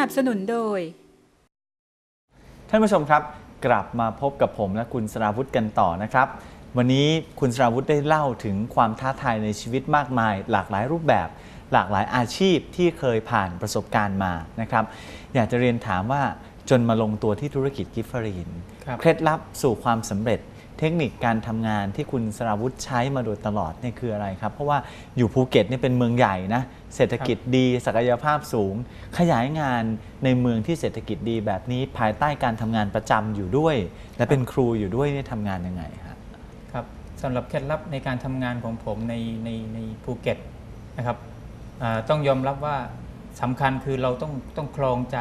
นับสนุนโดย ท่านผู้ชมครับ กลับมาพบกับผมและคุณสราวุธกันต่อนะครับ วันนี้คุณสราวุธได้เล่าถึงความท้าทายในชีวิตมากมาย หลากหลายรูปแบบ หลากหลายอาชีพที่เคยผ่านประสบการณ์มานะครับ อยากจะเรียนถามว่าจนมาลงตัวที่ธุรกิจกิฟเฟอรีนครับเคล็ดลับสู่ความสำเร็จ เทคนิคการทำงานที่คุณสราวุธใช้มาโดยตลอดเนี่ยคืออะไรครับ เพราะว่าอยู่ภูเก็ตเนี่ยเป็นเมืองใหญ่นะเศรษฐกิจดีศักยภาพสูง ขยายงานในเมืองที่เศรษฐกิจดีแบบนี้ภายใต้การทำงานประจำอยู่ด้วย และเป็นครูอยู่ด้วยเนี่ยทำงานยังไงฮะครับสำหรับเคล็ดลับในการทำงานของผมในในในภูเก็ตนะครับต้องยอมรับว่าสำคัญคือเราต้องต้องคลองใจ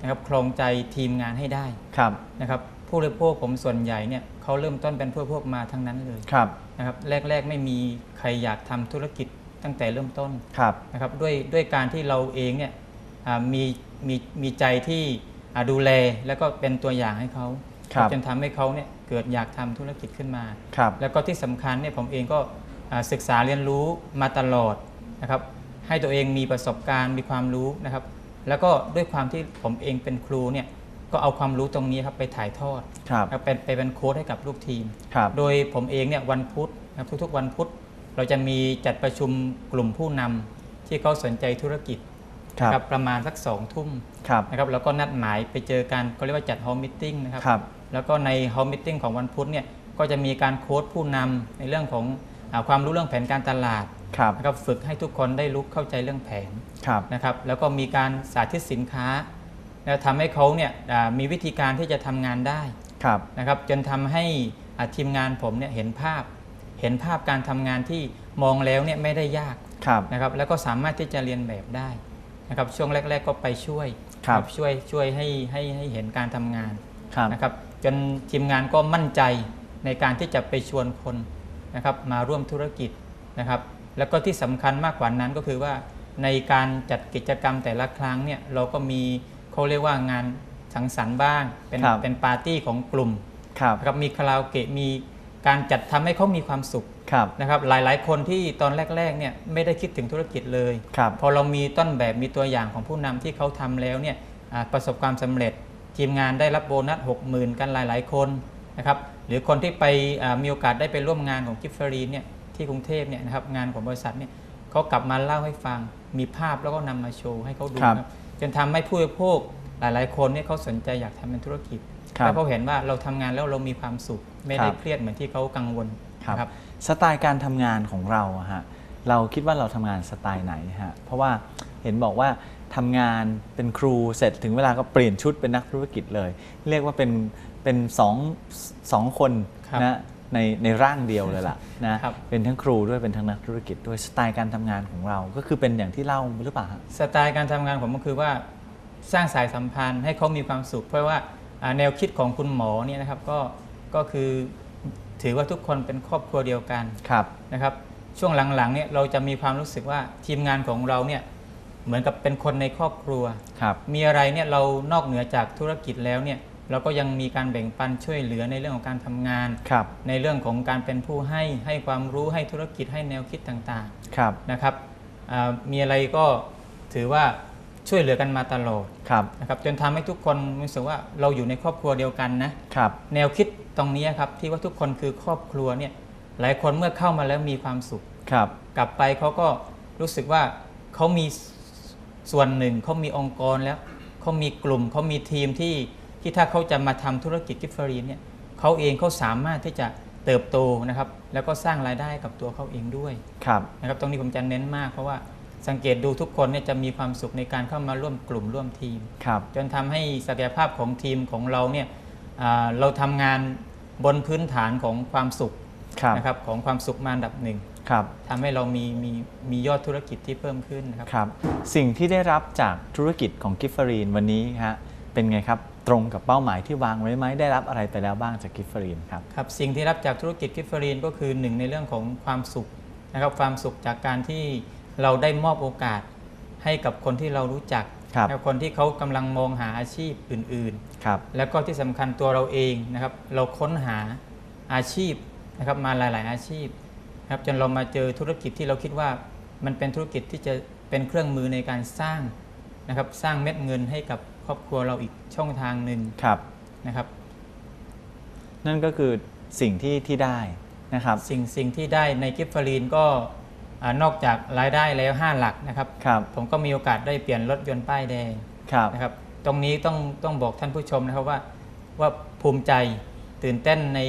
นะครับคลองใจทีมงานให้ได้ครับนะครับผู้บริโภคผมส่วนใหญ่เนี่ยเขาเริ่มต้นเป็นผู้บริโภคมาทั้งนั้นเลยครับนะครับแรก ๆ ไม่มีใครอยากทำธุรกิจตั้งแต่เริ่มต้นครับนะครับด้วยด้วยการที่เราเองเนี่ยอ่ามีมีมีใจที่อ่าดูแลแล้วก็เป็นตัวอย่างให้เขาครับจนทำให้เขาเนี่ยเกิดอยากทำธุรกิจขึ้นมาครับแล้วก็ที่สำคัญเนี่ยผมเองก็อ่าศึกษาเรียนรู้มาตลอดนะครับให้ตัวเองมีประสบการณ์มีความรู้นะครับ แล้วก็ด้วยความที่ผมเองเป็นครูเนี่ยก็เอาความรู้ตรงนี้ครับไปถ่ายทอดครับนะครับเป็นไปเป็นโค้ดให้กับลูกทีมครับโดยผมเองเนี่ยวันพุธนะครับทุกๆวันพุธเราจะมีจัดประชุมกลุ่มผู้นำที่เขาสนใจธุรกิจครับนะครับประมาณสักสองทุ่มครับนะครับแล้วก็นัดหมายไปเจอกันก็เรียกว่าจัดฮอลมิทติ้งนะครับครับแล้วก็ในฮอลมิทติ้งของวันพุธเนี่ยก็จะมีการโค้ดผู้นำในเรื่องของอาความรู้เรื่องแผนการตลาดครับ นะครับฝึกให้ทุกคนได้รู้เข้าใจเรื่องแผนครับนะครับแล้วก็มีการสาธิตสินค้าแล้วทำให้เขาเนี่ยอ่ามีวิธีการที่จะทำงานได้ครับนะครับจนทำให้อ่าทีมงานผมเนี่ยเห็นภาพ เห็นภาพการทำงานที่มองแล้วเนี่ยไม่ได้ยากครับนะครับแล้วก็สามารถที่จะเรียนแบบได้นะครับช่วงแรก ๆ ก็ไปช่วยครับนะช่วยช่วยให้ให้ให้เห็นการทำงานครับนะครับจนทีมงานก็มั่นใจในการที่จะไปชวนคนนะครับมาร่วมธุรกิจนะครับ แล้วก็ที่สำคัญมากกว่านั้นก็คือว่าในการจัดกิจกรรมแต่ละครั้งเนี่ยเราก็มีเขาเรียกว่างานสังสรรค์บ้าง เป็นครับเป็นปาร์ตี้ของกลุ่มครับนะครับมีคาราโอเกะมีการจัดทำให้เขามีความสุขครับนะครับหลายๆ คนที่ตอนแรกๆเนี่ยไม่ได้คิดถึงธุรกิจเลยครับพอเรามีต้นแบบมีตัวอย่างของผู้นำที่เขาทำแล้วเนี่ยอ่าประสบความสำเร็จทีมงานได้รับโบนัส 60,000 กันหลาย ๆ คนนะครับหรือคนที่ไปอ่ามีโอกาสได้ไปร่วมงานของกิฟเฟอรีนเนี่ย ที่กรุงเทพเนี่ยนะครับงานของบริษัทเนี่ยเขากลับมาเล่าให้ฟังมีภาพแล้วก็นำมาโชว์ให้เขาดูครับครับจนทำให้ผู้บริโภคหลาย ๆ คนเนี่ยเขาสนใจอยากทำเป็นธุรกิจครับแล้วเขาเห็นว่าเราทำงานแล้วเรามีความสุข ไม่ได้ครับเครียดเหมือนที่เขากังวลครับนะครับสไตล์การทำงานของเราอะฮะเราคิดว่าเราทำงานสไตล์ไหนฮะเพราะว่าเห็นบอกว่าทำงานเป็นครูเสร็จถึงเวลาก็เปลี่ยนชุดเป็นนักธุรกิจเลย เรียกว่าเป็นเป็นสองสองคนครับนะ ในในร่างเดียวเลยล่ะนะครับเป็นทั้งครูด้วยเป็นทั้งนักธุรกิจด้วยสไตล์การทำงานของเรา ก็คือเป็นอย่างที่เล่าหรือเปล่าฮะสไตล์การทำงานผมก็คือว่าสร้างสายสัมพันธ์ให้เขามีความสุข เพราะว่าอ่าแนวคิดของคุณหมอเนี่ยนะครับก็ก็คือถือว่าทุกคนเป็นครอบครัวเดียวกันครับนะครับ ช่วงหลังๆเนี่ยเราจะมีความรู้สึกว่าทีมงานของเราเนี่ยเหมือนกับเป็นคนในครอบครัวครับมีอะไรเนี่ยเรานอกเหนือจากธุรกิจแล้วเนี่ย เราก็ยังมีการแบ่งปันช่วยเหลือในเรื่องของการทำงานครับในเรื่องของการเป็นผู้ให้ให้ความรู้ให้ธุรกิจให้แนวคิดต่างๆครับนะครับอ่ามีอะไรก็ถือว่าช่วยเหลือกันมาตลอดครับนะครับจนทำให้ทุกคนรู้สึกว่าเราอยู่ในครอบครัวเดียวกันนะครับแนวคิดตรงนี้ครับที่ว่าทุกคนคือครอบครัวเนี่ยหลายคนเมื่อเข้ามาแล้วมีความสุขครับกลับไปเขาก็รู้สึกว่าเขามีส่วนหนึ่งเขามีองค์กรแล้วเขามีกลุ่มเขามีทีมที่ ที่ถ้าเขาจะมาทำธุรกิจกิฟเฟอรีนเนี่ยเขาเองเขาสามารถที่จะเติบโตนะครับแล้วก็สร้างรายได้กับตัวเขาเองด้วยครับนะครับตรงนี้ผมจะเน้นมากเพราะว่าสังเกตดูทุกคนเนี่ยจะมีความสุขในการเข้ามาร่วมกลุ่มร่วมทีมครับจนทำให้ศักยภาพของทีมของเราเนี่ยอ่าเราทำงานบนพื้นฐานของความสุขครับนะครับของความสุขมาอันดับหนึ่งครับทำให้เรามีมีมียอดธุรกิจที่เพิ่มขึ้นนะครับครับสิ่งที่ได้รับจากธุรกิจของกิฟเฟอรีนวันนี้ฮะเป็นไงครับ ตรงกับเป้าหมายที่วางไว้ไหมได้รับอะไรไปแล้วบ้างจากกิฟเฟอรีนครับครับสิ่งที่รับจากธุรกิจกิฟเฟอรีนก็คือหนึ่งในเรื่องของความสุขนะครับความสุขจากการที่เราได้มอบโอกาสให้กับคนที่เรารู้จักครับและคนที่เขากำลังมองหาอาชีพอื่นๆครับแล้วก็ที่สำคัญตัวเราเองนะครับ เราค้นหาอาชีพนะครับมาหลาย ๆ อาชีพนะครับจนเรามาเจอธุรกิจที่เราคิดว่ามันเป็นธุรกิจที่จะเป็นเครื่องมือในการสร้างนะครับสร้างเม็ดเงินให้กับ ครอบครัวเราอีกช่องทางหนึ่งครับนะครับ นั่นก็คือสิ่งที่ที่ได้นะครับ สิ่งสิ่งที่ได้ในกิฟฟรีนก็อานอกจากรายได้แล้ว 5 หลักนะครับครับผมก็มีโอกาสได้เปลี่ยนรถยนต์ป้ายแดงครับนะครับ ตรงนี้ต้องต้องบอกท่านผู้ชมนะครับว่าว่าภูมิใจตื่นเต้นใน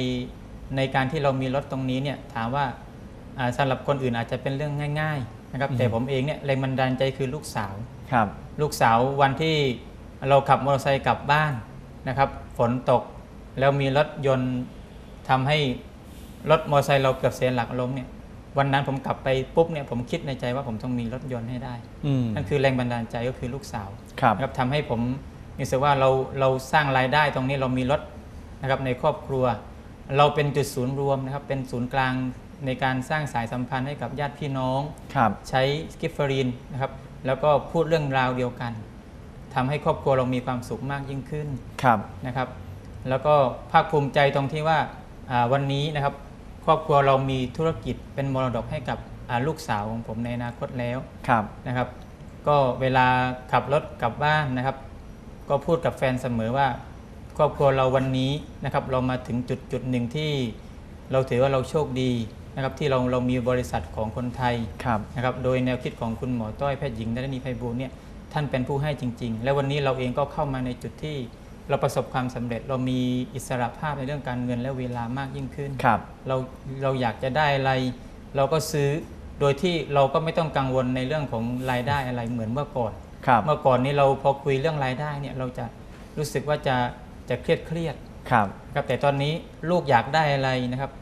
ในการที่เรามีรถตรงนี้เนี่ยถามว่าอ่าสำหรับคนอื่นอาจจะเป็นเรื่องง่าย ๆ นะครับ แต่ผมเองเนี่ยแรงบันดาลใจคือลูกสาวครับ ลูกสาววันที่ เราขับมอเตอร์ไซค์กลับบ้านนะครับ ฝนตกแล้วมีรถยนต์ทำให้รถมอเตอร์ไซค์เราเกือบเสียหลักล้มเนี่ยวันนั้นผมกลับไปปุ๊บเนี่ยผมคิดในใจว่าผมต้องมีรถยนต์ให้ได้อืมนั่นคือแรงบันดาลใจก็คือลูกสาวครับนะครับทำให้ผมรู้สึกว่าเราเราสร้างรายได้ตรงนี้เรามีรถนะครับในครอบครัว เราเป็นจุดศูนย์รวมนะครับเป็นศูนย์กลางในการสร้างสายสัมพันธ์ให้กับญาติพี่น้องครับใช้สกิฟเฟอรีนนะครับแล้วก็พูดเรื่องราวเดียวกัน ทำให้ครอบครัวเรามีความสุขมากยิ่งขึ้นครับนะครับ แล้วก็ภาคภูมิใจตรงที่ว่าอ่าวันนี้นะครับ ครอบครัวเรามีธุรกิจเป็นมรดกให้กับอ่าลูกสาวของผมในอนาคตแล้วครับนะครับ ก็เวลาขับรถกลับบ้านนะครับ ก็พูดกับแฟนเสมอว่า ครอบครัวเราวันนี้นะครับ เรามาถึงจุดจุดหนึ่งที่เราถือว่าเราโชคดีนะครับที่เราเรามีบริษัทของคนไทยครับนะครับ โดยแนวคิดของคุณหมอต้อยแพทย์หญิงดารณีไพบูลย์เนี่ย ท่านเป็นผู้ให้จริง ๆ และวันนี้เราเองก็เข้ามาในจุดที่เราประสบความสำเร็จ เรามีอิสระภาพในเรื่องการเงินและเวลามากยิ่งขึ้นครับเราเราอยากจะได้อะไร เราก็ซื้อโดยที่เราก็ไม่ต้องกังวลในเรื่องของรายได้อะไรเหมือนเมื่อก่อนครับเมื่อก่อนนี้เราพอคุยเรื่องรายได้เนี่ยเราจะรู้สึกว่าจะจะเครียดเครียดครับครับแต่ตอนนี้ลูกอยากได้อะไรนะครับ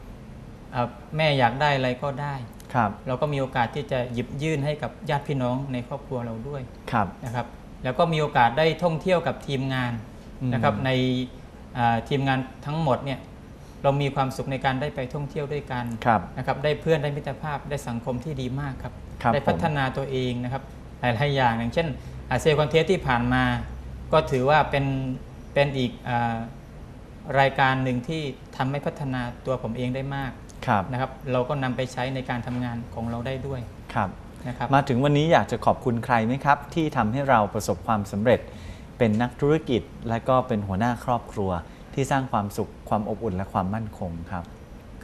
อ่าแม่อยากได้อะไรก็ได้ครับ เราก็มีโอกาสที่จะหยิบยื่นให้กับญาติพี่น้องในครอบครัวเราด้วยครับนะครับ แล้วก็มีโอกาสได้ท่องเที่ยวกับทีมงานอืมนะครับในอ่าทีมงานทั้งหมดเนี่ยเรามีความสุขในการได้ไปท่องเที่ยวด้วยกันครับนะครับได้เพื่อนได้มิตรภาพได้สังคมที่ดีมากครับครับได้พัฒนาตัวเองนะครับหลายๆอย่างอย่างเช่นเซลคอนเทสที่ผ่านมา ก็ถือว่าเป็นเป็นอีกอารายการหนึ่งที่ทำให้พัฒนาตัวผมเองได้มากครับ นะครับเราก็นำไปใช้ในการทำงานของเราได้ด้วยครับนะครับมาถึงวันนี้อยากจะขอบคุณใครไหมครับ ที่ทำให้เราประสบความสำเร็จ เป็นนักธุรกิจ และก็เป็นหัวหน้าครอบครัว ที่สร้างความสุขความอบอุ่นและความมั่นคงครับ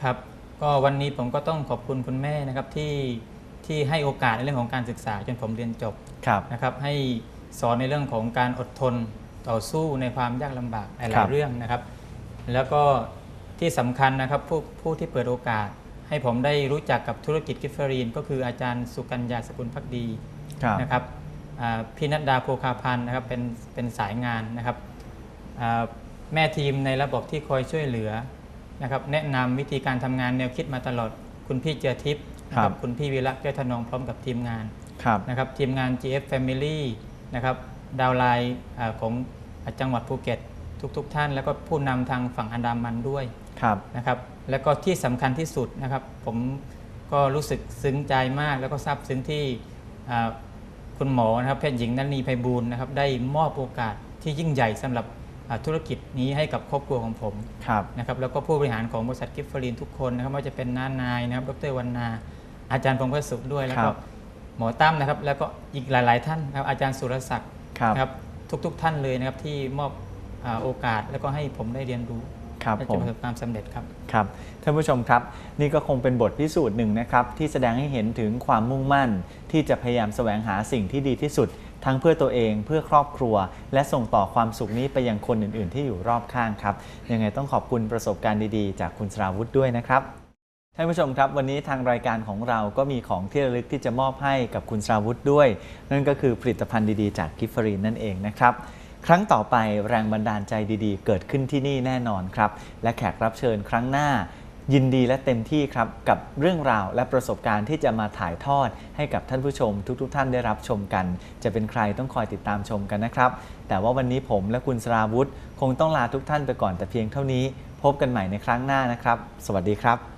ครับก็วันนี้ผมก็ต้องขอบคุณคุณแม่นะครับที่ที่ให้โอกาสในเรื่องของการศึกษาจนผมเรียนจบครับนะครับ ให้สอนในเรื่องของการอดทนต่อสู้ในความยากลำบากหครัลายบๆเรื่องนะครับ แล้วก็ ที่สำคัญนะครับผู้ผู้ที่เปิดโอกาส ให้ผมได้รู้จักกับธุรกิจกิฟเฟอรีน ก็คืออาจารย์สุกัญญาสกุลพักดีครับนะครับอ่าพี่นัดดาโพคาพันธ์นะครับเป็นเป็นสายงานนะครับอ่าแม่ทีมในระบบที่คอยช่วยเหลือนะครับแนะนำวิธีการทำงานแนวคิดมาตลอด คุณพี่เจือทิพย์นะคครัรับบคุณพี่วิระแก้วธนองพร้อมกับทีมงานครับนะครับทีมงาน GF Family นะครับดาวไลน์อ่าของจังหวัดภูเก็ตทุกๆทท่าน แล้วก็ผู้นำทางฝั่งอันดามันด้วยครับ นะครับแล้วก็ที่สำคัญที่สุดนะครับ ผมก็รู้สึกซึ้งใจมาก แล้วก็ซาบซึ้งที่อ่าคุณหมอนะครับแพทย์หญิงนันนีไพบูลย์นะครับได้มอบโอกาสที่ยิ่งใหญ่สำหรับอ่าธุรกิจนี้ให้กับครอบครัวของผมครับนะครับแล้วก็ผู้บริหารของบริษัทกิฟฟรีนทุกคนนะครับไม่ว่าจะเป็นน้านายนะครับดรวันนาอาจารย์พงษ์พระสุขด้วยแล้วก็ครับหมอตั้มนะครับ แล้วก็อีกหลาย ๆ ท่านนะครับอาจารย์สุรศักดิ์ครับนะครับทุก ๆ ท่านเลยนะครับที่มอบอาโอกาสแล้วก็ให้ผมได้เรียนรู้ ครับและผจะมประสบความสำเร็จครับครับท่านผู้ชมครับ นี่ก็คงเป็นบทพิสูจน์หนึ่งนะครับที่แสดงให้เห็นถึงความมุ่งมั่น ที่จะพยายามแสวงหาสิ่งที่ดีที่สุด ทั้งเพื่อตัวเองเพื่อครอบครัว และส่งต่อความสุขนี้ไปยังคนอื่น ๆ ที่อยู่รอบข้างครับยังไงต้องขอบคุณประสบการณ์ดีๆ จากคุณสราวุธด้วยนะครับท่านผู้ชมครับ วันนี้ทางรายการของเราก็มีของที่ระลึกที่จะมอบให้กับคุณสราวุธด้วย นั่นก็คือผลิตภัณฑ์ดีๆ จากกิฟฟรีนนั่นเองนะครับ ครั้งต่อไปแรงบันดาลใจดีๆ เกิดขึ้นที่นี่แน่นอนครับ และแขกรับเชิญครั้งหน้า ยินดีและเต็มที่ครับกับเรื่องราวและประสบการณ์ที่จะมาถ่ายทอด ให้กับท่านผู้ชม ทุกๆทท่านได้รับชมกัน จะเป็นใครต้องคอยติดตามชมกันนะครับ แต่ว่าวันนี้ผมและคุณสราวุธ คงต้องลาทุกท่านไปก่อนแต่เพียงเท่านี้ พบกันใหม่ในครั้งหน้านะครับ สวัสดีครับ